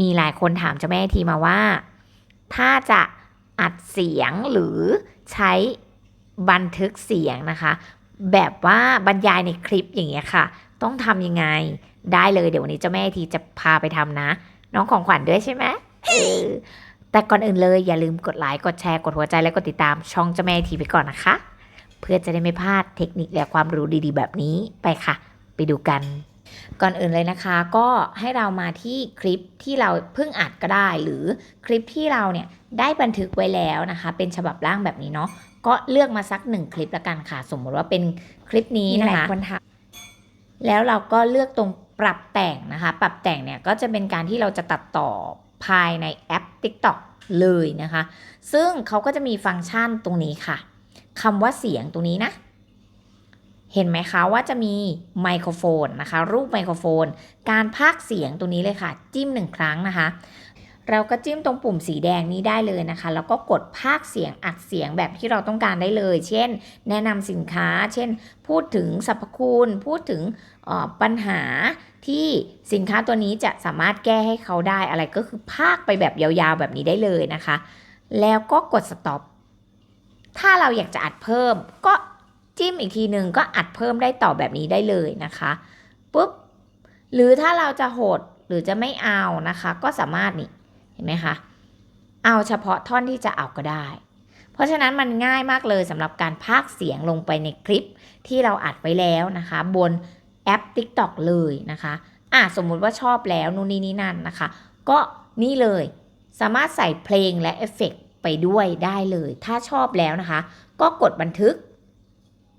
มีหลายคนถามเจ้าแม่ทีมาว่า ถ้าจะอัดเสียงหรือใช้บันทึกเสียงนะคะ แบบว่าบรรยายในคลิปอย่างเงี้ยค่ะ ต้องทำยังไงได้เลยเดี๋ยววันนี้เจ้าแม่ทีจะพาไปทำนะ น้องของขวัญด้วยใช่ไหมแต่ก่อนอื่นเลยอย่าลืมกดไลค์กดแชร์กดหัวใจและกดติดตามช่องเจ้าแม่ทีไปก่อนนะคะ เพื่อจะได้ไม่พลาดเทคนิคและความรู้ดีๆ แบบนี้ไปค่ะ ไปดูกัน ก่อนอื่นเลยนะคะก็ให้เรามาที่คลิปที่เราเพิ่งอัดก็ได้ หรือคลิปที่เราเนี่ยได้บันทึกไว้แล้วนะคะ เป็นฉบับร่างแบบนี้เนาะก็เลือกมาสักหนึ่งคลิปละกันค่ะ สมมติว่าเป็นคลิปนี้นะคะแล้วเราก็เลือกตรงปรับแต่งนะคะ ปรับแต่งเนี่ยก็จะเป็นการที่เราจะตัดต่อภายในแอป TikTok เลยนะคะ ซึ่งเขาก็จะมีฟังก์ชันตรงนี้ค่ะคำว่าเสียงตรงนี้นะ เห็นไหมคะว่าจะมีไมโครโฟนนะคะ รูปไมโครโฟน การพากเสียงตรงนี้เลยค่ะ จิ้มหนึ่งครั้งนะคะ เราก็จิ้มตรงปุ่มสีแดงนี้ได้เลยนะคะ แล้วก็กดพากเสียงอัดเสียงแบบที่เราต้องการได้เลย เช่น แนะนำสินค้า เช่น พูดถึงสรรพคุณ พูดถึงออปัญหาที่สินค้าตัวนี้จะสามารถแก้ให้เขาได้อะไรก็คือพากไปแบบยาวๆแบบนี้ได้เลยนะคะ แล้วก็กด stop ถ้าเราอยากจะอัดเพิ่มก็ จิ้มอีกทีหนึ่งก็อัดเพิ่มได้ต่อแบบนี้ได้เลยนะคะปุ๊บหรือถ้าเราจะโหดหรือจะไม่เอานะคะ ก็สามารถนี่เห็นไหมคะเอาเฉพาะท่อนที่จะเอาก็ได้ เพราะฉะนั้นมันง่ายมากเลยสำหรับการพากเสียงลงไปในคลิปที่เราอัดไว้แล้วนะคะ บนแอป TikTok เลยนะคะอะสมมุติว่าชอบแล้วนู่นนี่นี่นั่นนะคะ ก็นี่เลยสามารถใส่เพลงและเอฟเฟกต์ไปด้วยได้เลย ถ้าชอบแล้วนะคะ ก็กดบันทึก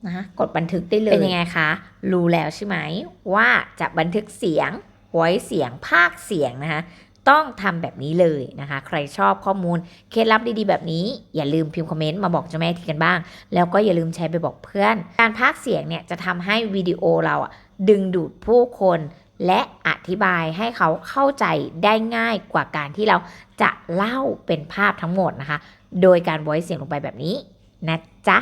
นะคะกดบันทึกได้เลย เป็นยังไงคะ รู้แล้วใช่ไหม ว่าจะบันทึกเสียงไว้เสียงภาคเสียงนะคะต้องทำแบบนี้เลยนะคะ ใครชอบข้อมูล เคล็ดลับดีๆ แบบนี้ อย่าลืมพิมพ์คอมเมนต์มาบอกเจ้าแม่ทีกันบ้าง แล้วก็อย่าลืมแชร์ไปบอกเพื่อน การพากเสียงเนี่ยจะทำให้วิดีโอเราอะดึงดูดผู้คน และอธิบายให้เขาเข้าใจได้ง่ายกว่าการที่เราจะเล่าเป็นภาพทั้งหมดนะคะ โดยการ voice เสียงลงไปแบบนี้นะจ๊ะ